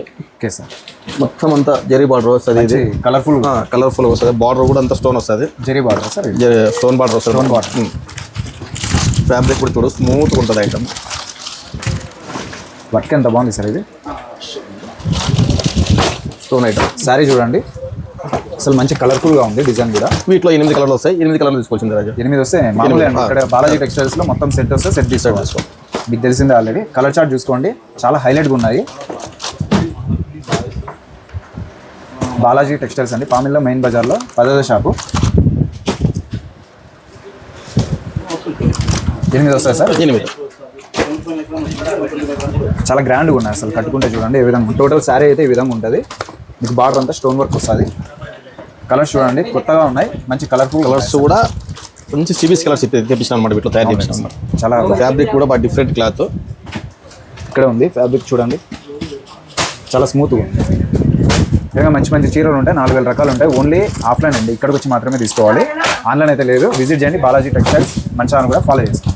Okay sir. మొత్తం అంతా zari border వస్తుంది ఇది. కలర్ఫుల్ కలర్ఫుల్ వస్తుంది. బార్డర్ కూడా అంతా స్టోన్ వస్తుంది. Zari border sir. Stone border వస్తుంది. Stone border. ఫ్యాబ్రిక్ కూడా చూడు స్మూత్గా ఉంటుంది ఐటమ్ వర్క్ ఎంత బాగుంది సార్ ఇది? స్టోన్ ఐటమ్ శారీ చూడండి. అసలు మంచి కలర్ఫుల్గా ఉంది డిజైన్ కూడా. వీటిలో ఎనిమిది కలర్లు వస్తాయి. ఎనిమిది కలర్లు తీసుకొచ్చింది రాజు. ఎనిమిది వస్తే మామూలుగా ఎనిమిది, ఇక్కడ బాలాజీ టెక్స్టైల్స్లో మొత్తం సెట్ వస్తే సెట్ తీసుకోవాలి. మీకు తెలిసిందే ఆల్రెడీ కలర్ చార్ట్ చూసుకోండి. చాలా హైలైట్గా ఉన్నాయి. బాలాజీ టెక్స్టైల్స్ అండి. పామిల్లో మెయిన్ బజార్లో పదో షాపు. ఎనిమిది వస్తాయి సార్? ఎనిమిది. చాలా గ్రాండ్గా ఉన్నాయి అసలు. కట్టుకుంటే చూడండి ఏ విధంగా టోటల్ శారీ అయితే ఈ విధంగా ఉంటుంది. మీకు బార్డర్ అంతా స్టోన్ వర్క్ వస్తుంది. కలర్స్ చూడండి కొత్తగా ఉన్నాయి. మంచి కలర్ఫుల్ కలర్స్ కూడా మంచి సిబిఎస్ కలర్స్ తెప్పించిన అనమాట వీటిలో తయారు అనమాట చాలా ఫ్యాబ్రిక్ కూడా బాగా డిఫరెంట్ క్లాత్ ఇక్కడ ఉంది ఫ్యాబ్రిక్ చూడండి. చాలా స్మూత్గా ఉంది. ఇంకా మంచి మంచి చీరలు ఉంటాయి నాలుగు వేల రకాలు ఉంటాయి. ఓన్లీ ఆఫ్లైన్ అండి. ఇక్కడికి వచ్చి మాత్రమే తీసుకోవాలి. ఆన్లైన్ అయితే లేదు. విజిట్ చేయండి. బాలాజీ టెక్స్టైల్స్ మంచి కూడా ఫాలో చేసుకోండి.